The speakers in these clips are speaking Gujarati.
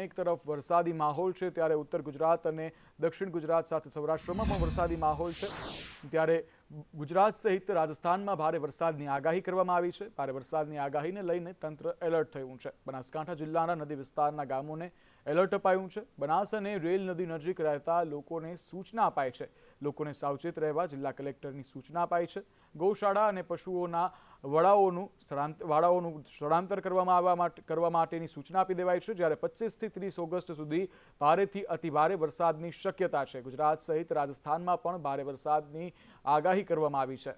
અનેક તરફ વરસાદી માહોલ છે, ત્યારે ઉત્તર ગુજરાત અને દક્ષિણ ગુજરાત સાથે સૌરાષ્ટ્રમાં પણ વરસાદી માહોલ છે. ત્યારે ગુજરાત સહિત રાજસ્થાનમાં ભારે વરસાદની આગાહી કરવામાં આવી છે. ભારે વરસાદની આગાહીને લઈને તંત્ર એલર્ટ થયું છે. બનાસકાંઠા જિલ્લાના નદી વિસ્તારના ગામોને એલર્ટ અપાયું છે. બનાસ અને રેલ નદી નજીક રહેતા લોકોને સૂચના અપાઈ છે. લોકોને સાવચેત રહેવા જિલ્લા કલેક્ટરની સૂચના અપાઈ છે. ગૌશાળા અને પશુઓના વડાઓનું સ્થળાંતર વાડાઓનું સ્થળાંતર કરવામાં આવવા માટે, કરવા માટેની સૂચના આપી દેવાઈ છે. જ્યારે પચીસથી ત્રીસ ઓગસ્ટ સુધી ભારેથી અતિભારે વરસાદની શક્યતા છે. ગુજરાત સહિત રાજસ્થાનમાં પણ ભારે વરસાદની આગાહી કરવામાં આવી છે.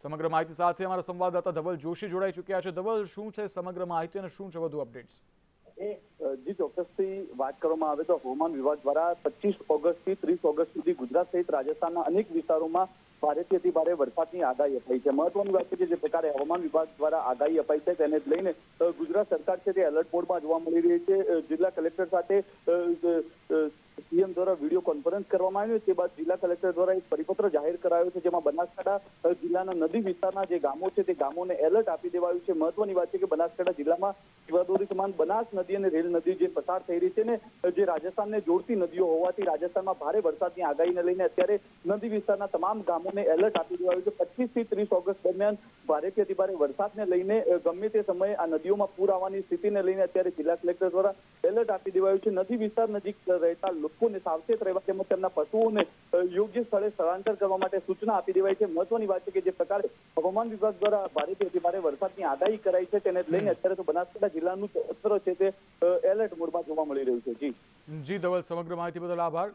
સમગ્ર માહિતી સાથે અમારા સંવાદદાતા ધવલ જોશી જોડાઈ ચૂક્યા છે. ધવલ, શું છે સમગ્ર માહિતી અને શું છે વધુ અપડેટ્સ? જી, ચોક્કસથી વાત કરવામાં આવે તો હવામાન વિભાગ દ્વારા પચીસ ઓગસ્ટથી ત્રીસ ઓગસ્ટ સુધી ગુજરાત સહિત રાજસ્થાનના અનેક વિસ્તારોમાં ભારેથી અતિ ભારે વરસાદની આગાહી અપાઈ છે. મહત્વની વાત કે જે પ્રકારે હવામાન વિભાગ દ્વારા આગાહી અપાઈ છે તેને લઈને ગુજરાત સરકાર છે તે એલર્ટ મોડમાં જોવા મળી રહી છે. જિલ્લા કલેક્ટર સાથે દ્વારા વીડિયો કોન્ફરન્સ કરવામાં આવ્યું તે બાદ જિલ્લા કલેક્ટર દ્વારા એક પરિપત્ર જાહેર કરાયો છે, જેમાં બનાસકાંઠા જિલ્લાના નદી વિસ્તારના જે ગામો છે, તે ગામોને એલર્ટ આપી દેવાયું છે. મહત્વની વાત છે કે બનાસકાંઠા જિલ્લામાં શિવાદોરી સમાન બનાસ નદી અને રેલ નદી જે પસાર થઈ રહી છે ને, જે રાજસ્થાનને જોડતી નદીઓ હોવાથી રાજસ્થાનમાં ભારે વરસાદની આગાહીને લઈને અત્યારે નદી વિસ્તારના તમામ ગામોને એલર્ટ આપી દેવાયું છે. પચીસથી ત્રીસ ઓગસ્ટ દરમિયાન ભારેથી અતિભારે વરસાદને લઈને ગમે તે સમયે આ નદીઓમાં પૂર આવવાની સ્થિતિને લઈને અત્યારે જિલ્લા કલેક્ટર દ્વારા એલર્ટ આપી દેવાયું છે. નદી વિસ્તાર નજીક રહેતા લોકોને સાવચેત રહેવા તેમજ તેમના પશુઓને યોગ્ય સ્થળે સ્થળાંતર કરવા માટે સૂચના આપી દેવાય છે. મહત્વની વાત છે કે જે પ્રકારે હવામાન વિભાગ દ્વારા ભારેથી અતિભારે વરસાદની આગાહી કરાઈ છે તેને લઈને અત્યારે તો બનાસકાંઠા જિલ્લાનું તંત્ર છે તે એલર્ટ મોડમાં જોવા મળી રહ્યું છે. જી. જી ધવલ સમગ્ર માહિતી બદલ આભાર.